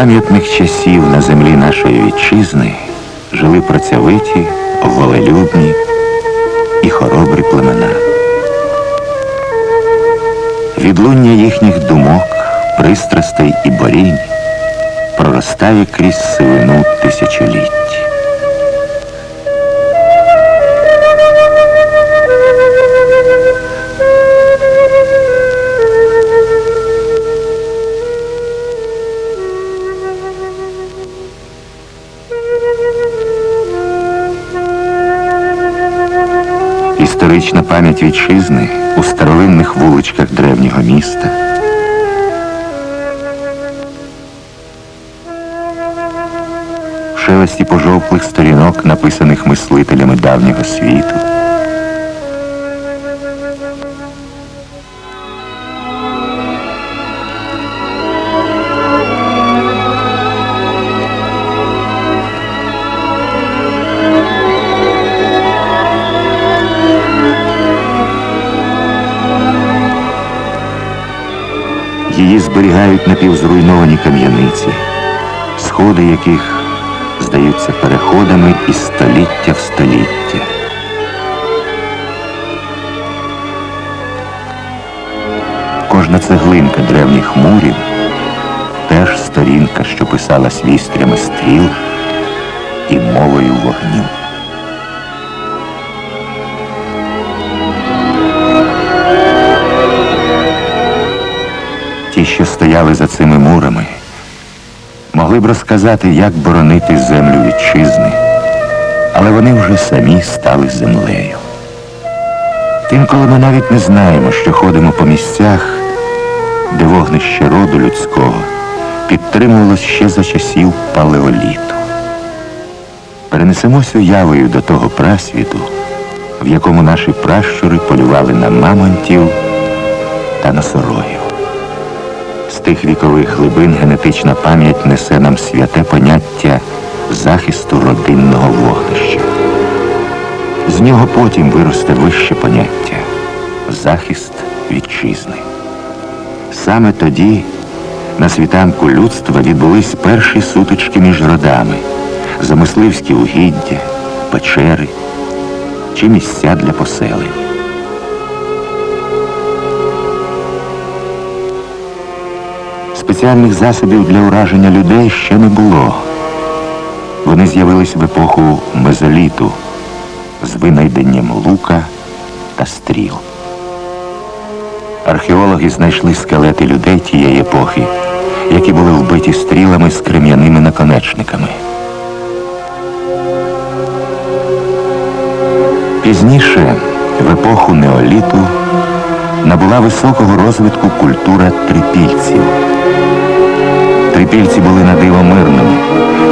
незапам'ятних часів на землі нашої вітчизни жили працьовиті, волелюбні і хоробрі племена. Відлуння їхніх думок, пристрастей і борінь проростає крізь сивину тисячоліть. Історична пам'ять вітчизни у старовинних вуличках древнього міста. Шелесті пожовклих сторінок, написаних мислителями давнього світу. Зберігають напівзруйновані кам'яниці, сходи яких здаються переходами із століття в століття. Кожна цеглинка древніх мурів теж сторінка, що писалась вістрями стріл і мовою вогню. Стояли за цими мурами, могли б розказати, як боронити землю вітчизни, але вони вже самі стали землею. Інколи ми навіть не знаємо, що ходимо по місцях, де вогнище роду людського підтримувалось ще за часів палеоліту. Перенесемось уявою до того прасвіту, в якому наші пращури полювали на мамонтів та носорогів. З тих вікових глибин генетична пам'ять несе нам святе поняття захисту родинного вогнища. З нього потім виросте вище поняття захист вітчизни. Саме тоді на світанку людства відбулись перші сутички між родами, замисливські угіддя, печери чи місця для поселень. Спеціальних засобів для ураження людей ще не було. Вони з'явились в епоху мезоліту з винайденням лука та стріл. Археологи знайшли скелети людей тієї епохи, які були вбиті стрілами з крем'яними наконечниками. Пізніше, в епоху неоліту, набула високого розвитку культура трипільців. Трипільці були на диво мирними.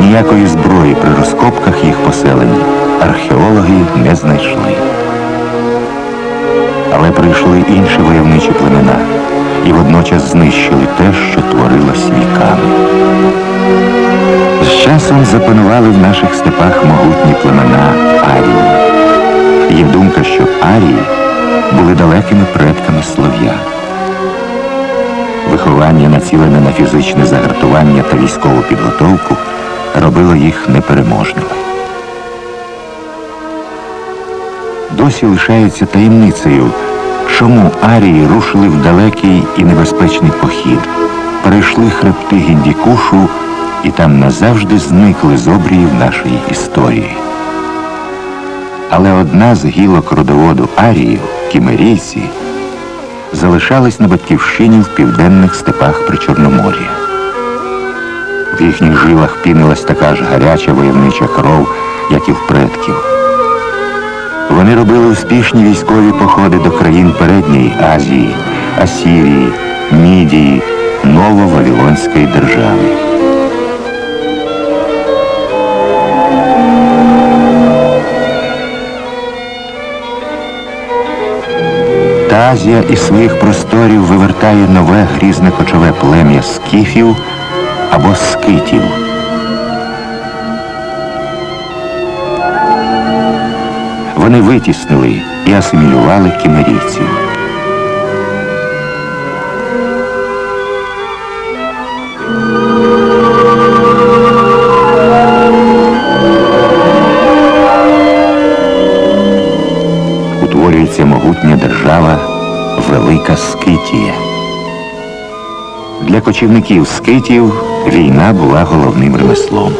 Ніякої зброї при розкопках їх поселень археологи не знайшли. Але прийшли інші войовничі племена і водночас знищили те, що творилось віками. З часом запанували в наших степах могутні племена Арії. Є думка, що Арії були далекими предками слов'ян. Виховання, націлене на фізичне загартування та військову підготовку, робило їх непереможними. Досі лишається таємницею, чому арії рушили в далекий і небезпечний похід, перейшли хребти Гіндікушу і там назавжди зникли з обріїв нашої історії. Але одна з гілок родоводу аріїв, кімерійці, залишались на батьківщині в південних степах при Чорномор'ї. В їхніх жилах пінилась така ж гаряча войовнича кров, як і в предків. Вони робили успішні військові походи до країн Передньої Азії, Асірії, Мідії, Нововавілонської держави. Азія із своїх просторів вивертає нове грізне кочове плем'я скіфів або скитів. Вони витіснили і асимілювали кімерійців. Кочівників скитів війна була головним ремеслом.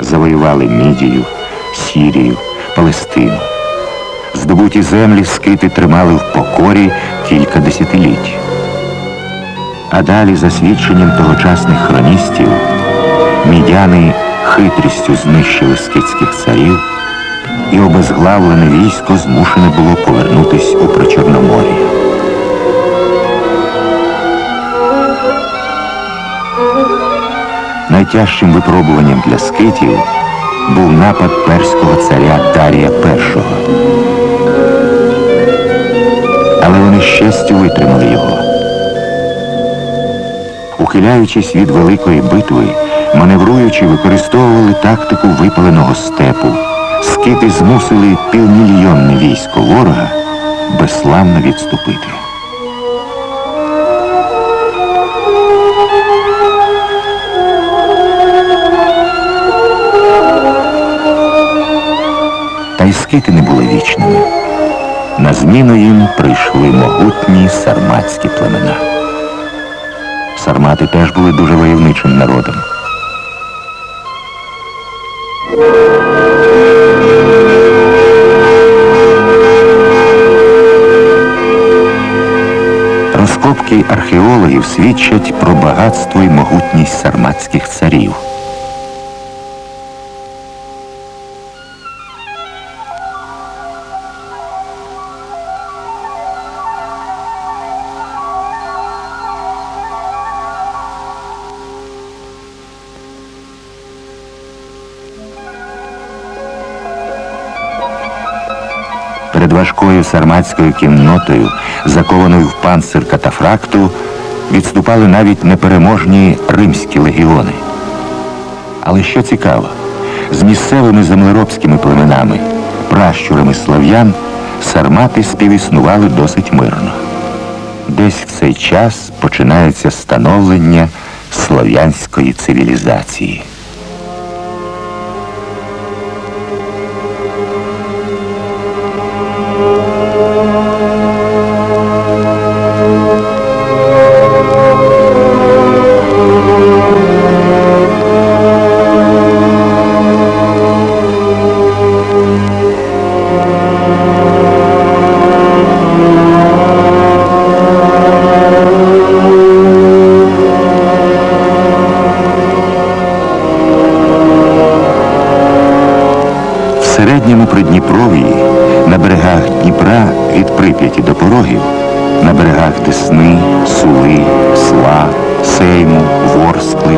Завоювали Мідію, Сірію, Палестину. Здобуті землі скити тримали в покорі кілька десятиліть. А далі, за свідченням тогочасних хроністів, мідяни хитрістю знищили скитських царів, і обезглавлене військо змушене було повернутись у Причорномор'я. Найтяжчим випробуванням для скитів був напад перського царя Дарія І. Але вони з честю витримали його. Ухиляючись від великої битви, маневруючи, використовували тактику випаленого степу, скити змусили півмільйонне військо ворога безславно відступити. Та й скити не були вічними. На зміну їм прийшли могутні сарматські племена. Сармати теж були дуже войовничим народом. Розкопки археологів свідчать про багатство і могутність сарматських царів. Перед важкою сарматською кіннотою, закованою в панцир катафракту, відступали навіть непереможні римські легіони. Але що цікаво, з місцевими землеробськими племенами, пращурами слав'ян, сармати співіснували досить мирно. Десь в цей час починається становлення слов'янської цивілізації. Середньому Придніпров'ї, на берегах Дніпра від Прип'яті до порогів, на берегах Десни, Сули, Сла, Сейму, Ворскли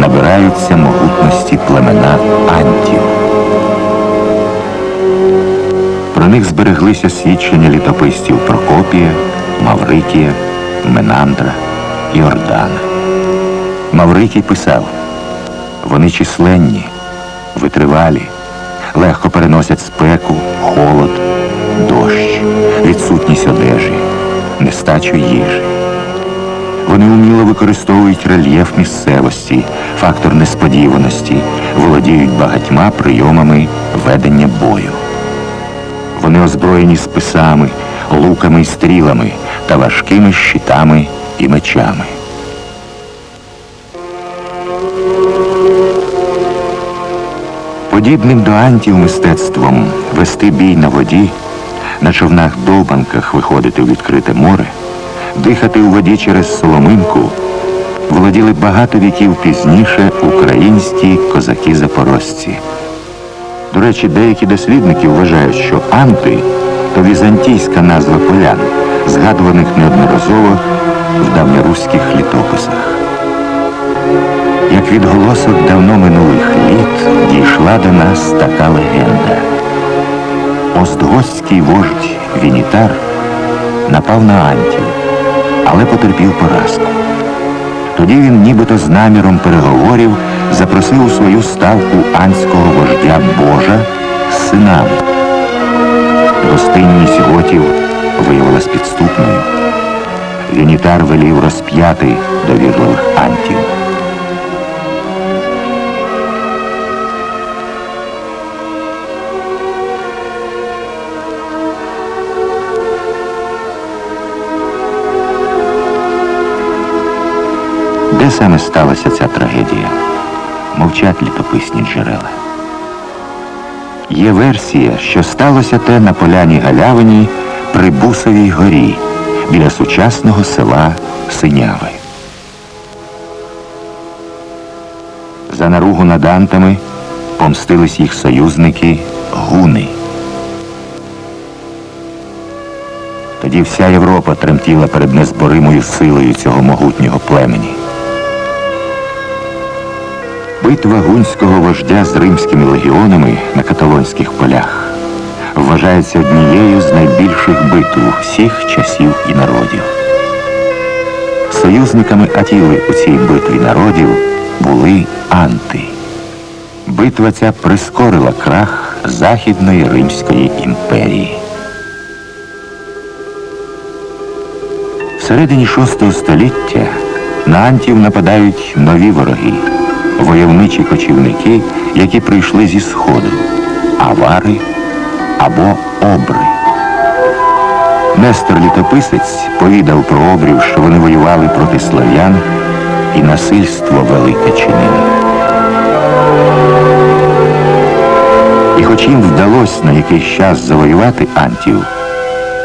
набираються могутності племена Антів. Про них збереглися свідчення літописців Прокопія, Маврикія, Менандра і Ордана. Маврикій писав, вони численні, витривалі, легко переносять спеку, холод, дощ, відсутність одежі, нестачу їжі. Вони вміло використовують рельєф місцевості, фактор несподіваності, володіють багатьма прийомами ведення бою. Вони озброєні списами, луками і стрілами та важкими щитами і мечами. Подібним до антів мистецтвом вести бій на воді, на човнах-довбанках виходити в відкрите море, дихати у воді через соломинку, володіли багато віків пізніше українські козаки-запорожці. До речі, деякі дослідники вважають, що анти то візантійська назва полян, згадуваних неодноразово в давньоруських літописах. Як відголосок давно минулих літ дійшла до нас така легенда. Остгостський вождь Вінітар напав на Антів, але потерпів поразку. Тоді він нібито з наміром переговорів запросив у свою ставку анського вождя Божа з синами. Гостинність готів виявилась підступною. Вінітар велів розп'яти довірливих антів. Саме сталася ця трагедія? Мовчать літописні джерела. Є версія, що сталося те на поляні Галявині при Бусовій горі біля сучасного села Синяви. За наругу над антами помстились їх союзники гуни. Тоді вся Європа тремтіла перед незборимою силою цього могутнього племені. Битва гунського вождя з римськими легіонами на каталонських полях вважається однією з найбільших битв всіх часів і народів. Союзниками Атіли у цій битві народів були анти. Битва ця прискорила крах Західної Римської імперії. Всередині VI століття на антів нападають нові вороги, войовничі кочівники, які прийшли зі сходу, авари або обри. Нестор Літописець повідав про обрів, що вони воювали проти слав'ян і насильство велике чинили. І хоч їм вдалося на якийсь час завоювати антів,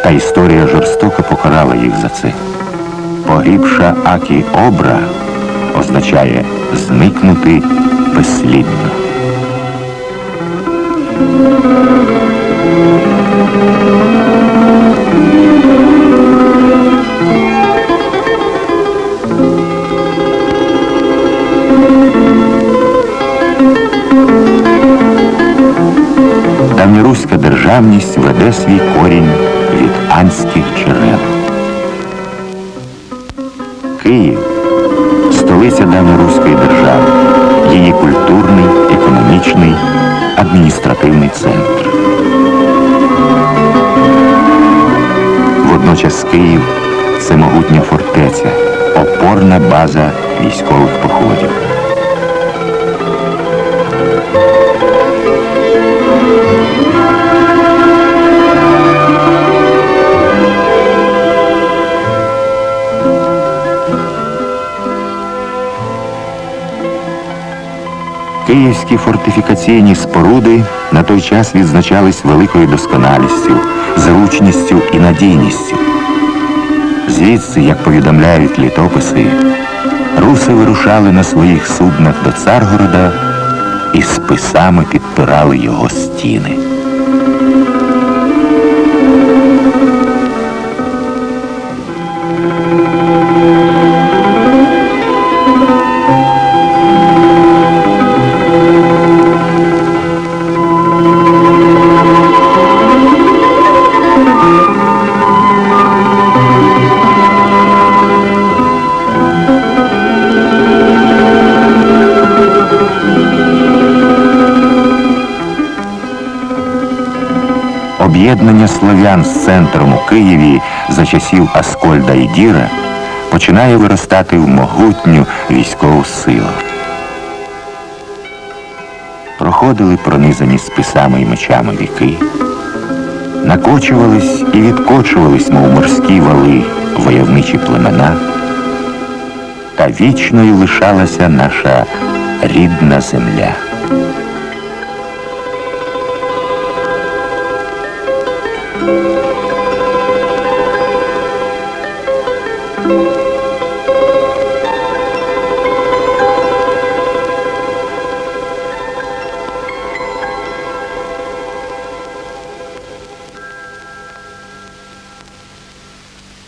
та історія жорстоко покарала їх за це. Погибша Акі Обра означає зникнути безслідно. Давньоруська державність веде свій корінь від анських джерел. Київ столиця давньоруської держави, її культурний, економічний, адміністративний центр. Водночас Київ це могутня фортеця, опорна база військових походів. Київські фортифікаційні споруди на той час відзначались великою досконалістю, зручністю і надійністю. Звідси, як повідомляють літописи, руси вирушали на своїх суднах до Царгорода і списами підпирали його стіни. Об'єднання слов'ян з центром у Києві за часів Аскольда і Діра починає виростати в могутню військову силу. Проходили пронизані списами і мечами віки, накочувались і відкочувались, мов морські вали, войовничі племена, та вічною лишалася наша рідна земля.